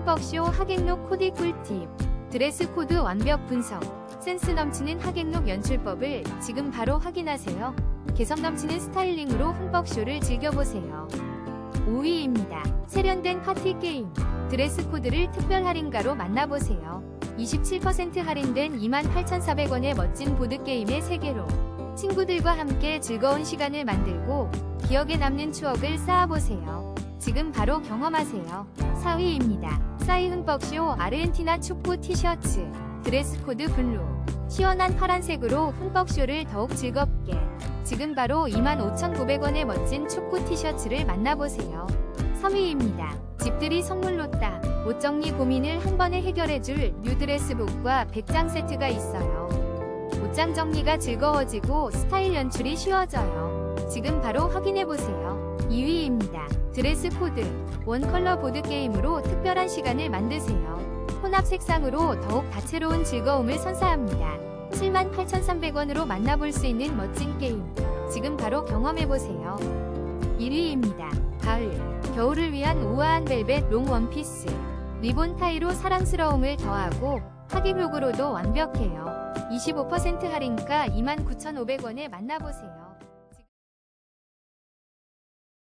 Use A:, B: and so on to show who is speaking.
A: 흠뻑쇼 하객룩 코디 꿀팁 드레스 코드 완벽 분석 센스 넘치는 하객룩 연출법을 지금 바로 확인하세요. 개성 넘치는 스타일링으로 흠뻑쇼를 즐겨보세요. 5위입니다. 세련된 파티 게임 드레스 코드를 특별 할인가로 만나보세요. 27% 할인된 28,400원의 멋진 보드게임의 세계로 친구들과 함께 즐거운 시간을 만들고 기억에 남는 추억을 쌓아보세요. 지금 바로 경험하세요. 4위입니다. 싸이 흠뻑쇼 아르헨티나 축구 티셔츠 드레스 코드 블루 시원한 파란색으로 흠뻑쇼를 더욱 즐겁게 지금 바로 25,900원의 멋진 축구 티셔츠를 만나보세요. 3위입니다. 집들이 선물로 딱옷 정리 고민을 한 번에 해결해줄 뉴드레스북과 백장 세트가 있어요. 옷장 정리가 즐거워지고 스타일 연출이 쉬워져요. 지금 바로 확인해보세요. 2위입니다. 드레스 코드 원 컬러 보드 게임으로 특별한 시간을 만드세요. 혼합 색상으로 더욱 다채로운 즐거움을 선사합니다. 78,300원으로 만나볼 수 있는 멋진 게임. 지금 바로 경험해보세요. 1위입니다. 가을, 겨울을 위한 우아한 벨벳 롱 원피스. 리본 타이로 사랑스러움을 더하고 하객룩으로도 완벽해요. 25% 할인가 29,500원에 만나보세요.